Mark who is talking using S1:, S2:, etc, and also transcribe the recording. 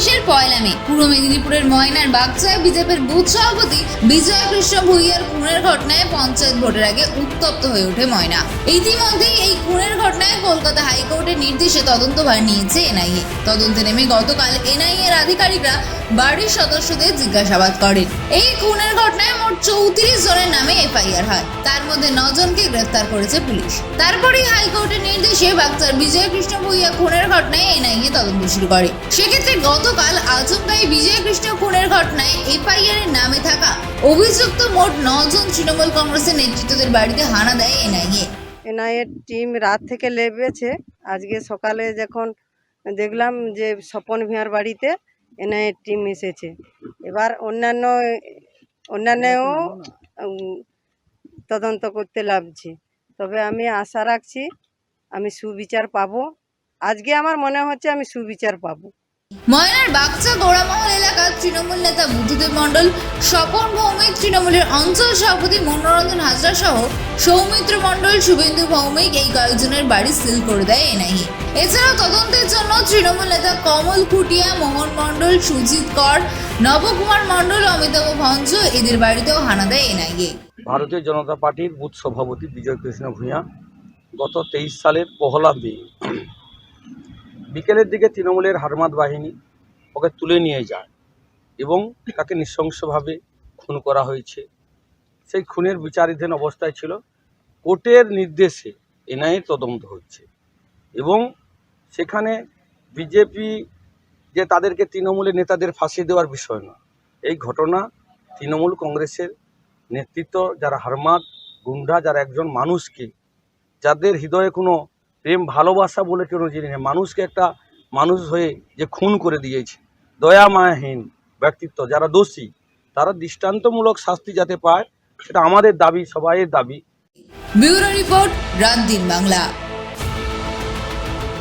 S1: তেইশের পয়লা মে। পূর্ব মেদিনীপুরের ময়নার বাগচায় বিজেপির বুথ সভাপতি বিজয় কৃষ্ণ ভুইয়ার খুনের ঘটনায় পঞ্চায়েত ভোটের আগে উত্তপ্ত হয়ে ওঠে ময়না। ইতিমধ্যেই এই খুনের ঘটনায় কলকাতা হাইকোর্টের নির্দেশে তদন্তভার নিয়েছে এনআইএ। তদন্তে নেমে গতকাল এনআইএ এর আধিকারিকরা বাড়ির সদস্যদের জিজ্ঞাসাবাদ করেন। এই খুনের ঘটনায় মোট চৌত্রিশ জনের নামে এফআইআর হয়। তার মধ্যে নজনকে গ্রেফতার করেছে পুলিশ। তারপরেই হাইকোর্টের নির্দেশে বাগচার বিজয় কৃষ্ণ ভূঁইয়া খুনের ঘটনায় এনআইএ তদন্ত শুরু করে। সেক্ষেত্রে গতকাল আচমকাই বিজয় কৃষ্ণ খুনের ঘটনায় এফআইআর এর নামে থাকা অভিযুক্ত মোট নজন তৃণমূল কংগ্রেসের নেতৃত্বদের বাড়িতে হানা দেয় এনআইএ।
S2: এনআইএর টিম রাত থেকে লেবেছে আজকে সকালে যখন দেখলাম যে স্বপন ভিয়ার বাড়িতে এনআইএর টিম এসেছে। এবার অন্যান্য, অন্যান্যও তদন্ত করতে লাগছে। তবে আমি আশা রাখছি আমি সুবিচার পাবো। আজকে আমার মনে হচ্ছে আমি সুবিচার পাবো।
S1: ময়নার বাগচা গোড়ামহল এলাকার তৃণমূল নেতা বুদ্ধদেব মণ্ডল, স্বপন ভৌমিক তৃণমূলের অঞ্চল সভাপতি মনোরঞ্জন হাজরা সহ সৌমিত্র মণ্ডল, শুভেন্দু ভৌমিক এই কয়েকজনের বাড়ি সিল করে দেয় এনআইএ এছাড়াও তদন্তের জন্য তৃণমূল নেতা কমল খুটিয়া, মোহন মণ্ডল, সুজিত কর, নবকুমার মণ্ডল, অমিতাভ ভঞ্জ এদের বাড়িতেও হানা দেয় এনআইএ
S3: ভারতীয় জনতা পার্টির বুথ সভাপতি বিজয় কৃষ্ণ ভূঁইয়া গত তেইশ সালের পহলা মে বিকেলের দিকে তৃণমূলের হারমাত বাহিনী ওকে তুলে নিয়ে যায় এবং তাকে নৃশংসভাবে খুন করা হয়েছে। সেই খুনের বিচারাধীন অবস্থায় ছিল। কোর্টের নির্দেশে এনআইএ তদন্ত হচ্ছে এবং সেখানে বিজেপি যে তাদেরকে তৃণমূলের নেতাদের ফাঁসি দেওয়ার বিষয় না এই ঘটনা তৃণমূল কংগ্রেসের নেতৃত্ব যারা হারমাদ, গুন্ডা, যারা একজন মানুষকে, যাদের হৃদয়ে কোনো প্রেম ভালোবাসা বলে কোনো জিনিস মানুষকে একটা মানুষ হয়ে যে খুন করে দিয়েছে দয়া মায়াহীন ব্যক্তিত্ব, যারা দোষী, তারা দৃষ্টান্তমূলক শাস্তি যাতে পায়, সেটা আমাদের দাবি, সবাইয়ের দাবি।
S1: ব্যুরো রিপোর্ট, রাত দিন বাংলা।